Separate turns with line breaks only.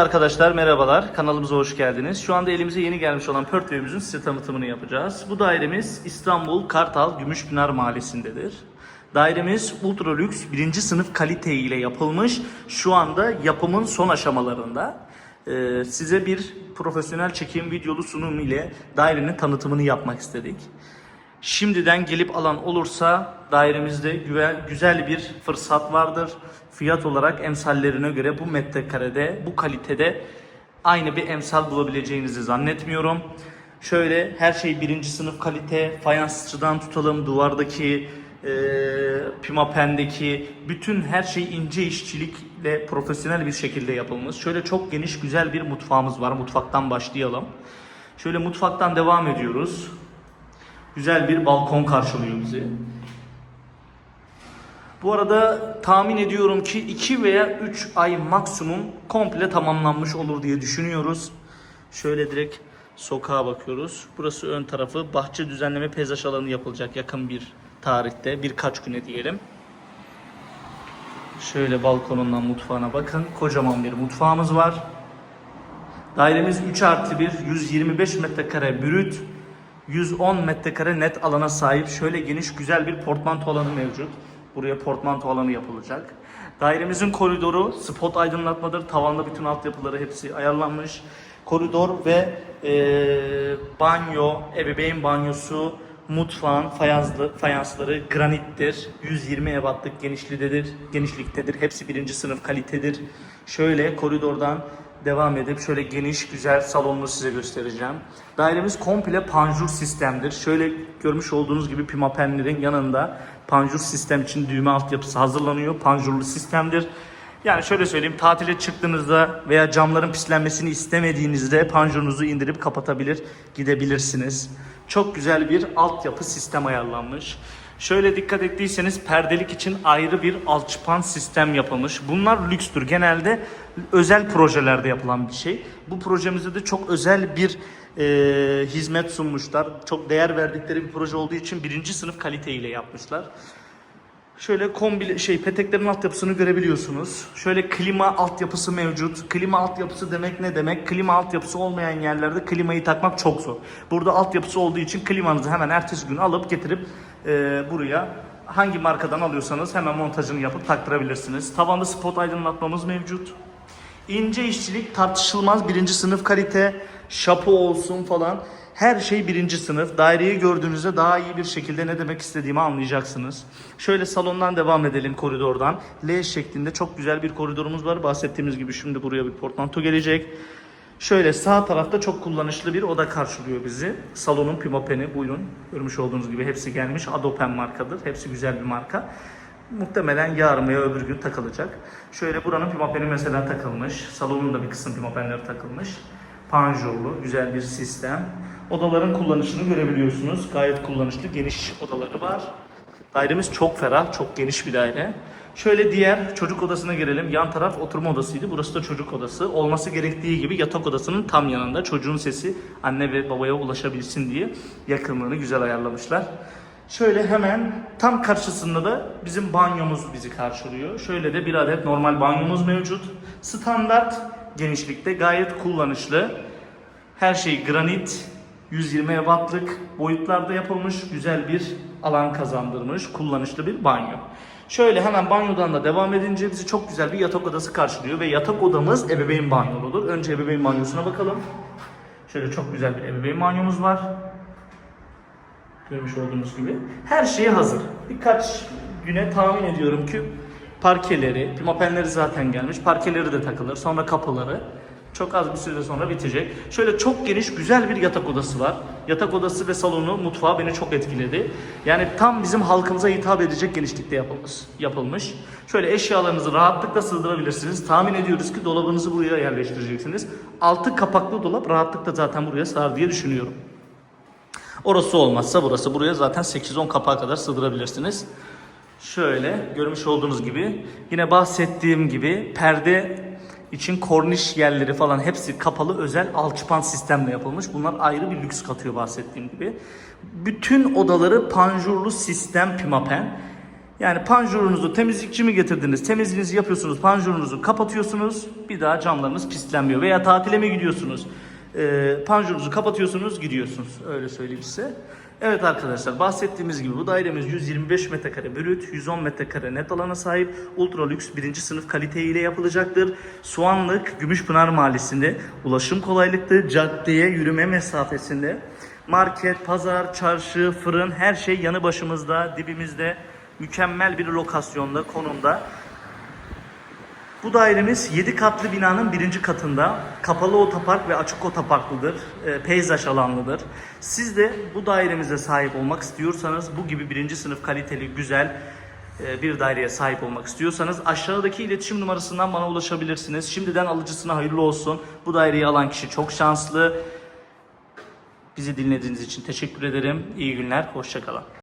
Arkadaşlar merhabalar, kanalımıza hoş geldiniz. Şu anda elimize yeni gelmiş olan Pörtway'imizin size tanıtımını yapacağız. Bu dairemiz İstanbul Kartal Gümüşpınar Mahallesi'ndedir. Dairemiz ultra lüks birinci sınıf kalite ile yapılmış. Şu anda yapımın son aşamalarında. Ee, size bir profesyonel çekim videolu sunum ile dairenin tanıtımını yapmak istedik. Şimdiden gelip alan olursa dairemizde güzel, güzel bir fırsat vardır. Fiyat olarak emsallerine göre bu metrekarede, bu kalitede aynı bir emsal bulabileceğinizi zannetmiyorum. Şöyle her şey birinci sınıf kalite, fayansçıdan tutalım duvardaki, e, pimapendeki bütün her şey ince işçilikle profesyonel bir şekilde yapılmış. Şöyle çok geniş güzel bir mutfağımız var. Mutfaktan başlayalım. Şöyle mutfaktan devam ediyoruz. Güzel bir balkon karşılıyor bizi. Bu arada tahmin ediyorum ki 2 veya 3 ay maksimum komple tamamlanmış olur diye düşünüyoruz. Şöyle direkt sokağa bakıyoruz. Burası ön tarafı bahçe düzenleme peyzaj alanı yapılacak yakın bir tarihte birkaç güne diyelim. Şöyle balkonundan mutfağına bakın. Kocaman bir mutfağımız var. Dairemiz 3 artı 1, 125 metrekare brüt, 110 metrekare net alana sahip. Şöyle geniş güzel bir portmanto alanı mevcut. Buraya portmanto alanı yapılacak. Dairemizin koridoru spot aydınlatmadır. Tavanda bütün altyapıları hepsi ayarlanmış. Koridor ve eee, banyo, ebeveyn banyosu, mutfağın fayanslı, fayansları granittir. 120 ebatlık genişliktedir. genişliktedir. Hepsi birinci sınıf kalitedir. Şöyle koridordan devam edip şöyle geniş güzel salonunu size göstereceğim. Dairemiz komple panjur sistemdir. Şöyle görmüş olduğunuz gibi pimapenlerin yanında panjur sistem için düğme altyapısı hazırlanıyor. Panjurlu sistemdir. Yani şöyle söyleyeyim tatile çıktığınızda veya camların pislenmesini istemediğinizde panjurunuzu indirip kapatabilir gidebilirsiniz. Çok güzel bir altyapı sistem ayarlanmış. Şöyle dikkat ettiyseniz perdelik için ayrı bir alçıpan sistem yapılmış. Bunlar lükstür. Genelde özel projelerde yapılan bir şey. Bu projemizde de çok özel bir e, hizmet sunmuşlar. Çok değer verdikleri bir proje olduğu için birinci sınıf kaliteyle yapmışlar. Şöyle kombi şey peteklerin altyapısını görebiliyorsunuz. Şöyle klima altyapısı mevcut. Klima altyapısı demek ne demek? Klima altyapısı olmayan yerlerde klimayı takmak çok zor. Burada altyapısı olduğu için klimanızı hemen ertesi gün alıp getirip e, buraya hangi markadan alıyorsanız hemen montajını yapıp taktırabilirsiniz. Tavanda spot aydınlatmamız mevcut. İnce işçilik tartışılmaz birinci sınıf kalite, şapo olsun falan. Her şey birinci sınıf. Daireyi gördüğünüzde daha iyi bir şekilde ne demek istediğimi anlayacaksınız. Şöyle salondan devam edelim koridordan. L şeklinde çok güzel bir koridorumuz var. Bahsettiğimiz gibi şimdi buraya bir portmanto gelecek. Şöyle sağ tarafta çok kullanışlı bir oda karşılıyor bizi. Salonun pimopeni buyurun. Görmüş olduğunuz gibi hepsi gelmiş. Adopen markadır. Hepsi güzel bir marka. Muhtemelen yarın veya öbür gün takılacak. Şöyle buranın pimopeni mesela takılmış. Salonun da bir kısım pimapenleri takılmış. Panjurlu, güzel bir sistem. Odaların kullanışını görebiliyorsunuz. Gayet kullanışlı, geniş odaları var. Dairemiz çok ferah, çok geniş bir daire. Şöyle diğer çocuk odasına gelelim. Yan taraf oturma odasıydı. Burası da çocuk odası. Olması gerektiği gibi yatak odasının tam yanında. Çocuğun sesi anne ve babaya ulaşabilsin diye yakınlığını güzel ayarlamışlar. Şöyle hemen tam karşısında da bizim banyomuz bizi karşılıyor. Şöyle de bir adet normal banyomuz mevcut. Standart genişlikte gayet kullanışlı. Her şey granit, 120 wattlık boyutlarda yapılmış güzel bir alan kazandırmış kullanışlı bir banyo. Şöyle hemen banyodan da devam edince bizi çok güzel bir yatak odası karşılıyor ve yatak odamız ebeveyn banyoludur. Önce ebeveyn banyosuna bakalım. Şöyle çok güzel bir ebeveyn banyomuz var. Görmüş olduğunuz gibi. Her şey hazır. Birkaç güne tahmin ediyorum ki parkeleri, pimapenleri zaten gelmiş. Parkeleri de takılır. Sonra kapıları. Çok az bir süre sonra bitecek. Şöyle çok geniş güzel bir yatak odası var. Yatak odası ve salonu, mutfağı beni çok etkiledi. Yani tam bizim halkımıza hitap edecek genişlikte yapılmış. yapılmış. Şöyle eşyalarınızı rahatlıkla sığdırabilirsiniz. Tahmin ediyoruz ki dolabınızı buraya yerleştireceksiniz. Altı kapaklı dolap rahatlıkla zaten buraya sığar diye düşünüyorum. Orası olmazsa burası. Buraya zaten 8-10 kapağa kadar sığdırabilirsiniz. Şöyle görmüş olduğunuz gibi yine bahsettiğim gibi perde için korniş yerleri falan hepsi kapalı özel alçıpan sistemle yapılmış. Bunlar ayrı bir lüks katıyor bahsettiğim gibi. Bütün odaları panjurlu sistem pimapen. Yani panjurunuzu temizlikçi mi getirdiniz? Temizliğinizi yapıyorsunuz, panjurunuzu kapatıyorsunuz. Bir daha camlarınız pislenmiyor. Veya tatile mi gidiyorsunuz? Ee, panjurunuzu kapatıyorsunuz, gidiyorsunuz. Öyle söyleyeyim size. Evet arkadaşlar bahsettiğimiz gibi bu dairemiz 125 metrekare brüt, 110 metrekare net alana sahip. Ultra lüks birinci sınıf kalite ile yapılacaktır. Soğanlık Gümüşpınar Mahallesi'nde ulaşım kolaylıklı, caddeye yürüme mesafesinde. Market, pazar, çarşı, fırın her şey yanı başımızda, dibimizde. Mükemmel bir lokasyonda, konumda. Bu dairemiz 7 katlı binanın birinci katında. Kapalı otopark ve açık otoparklıdır. E, peyzaj alanlıdır. Siz de bu dairemize sahip olmak istiyorsanız, bu gibi birinci sınıf kaliteli, güzel e, bir daireye sahip olmak istiyorsanız aşağıdaki iletişim numarasından bana ulaşabilirsiniz. Şimdiden alıcısına hayırlı olsun. Bu daireyi alan kişi çok şanslı. Bizi dinlediğiniz için teşekkür ederim. İyi günler, hoşçakalın.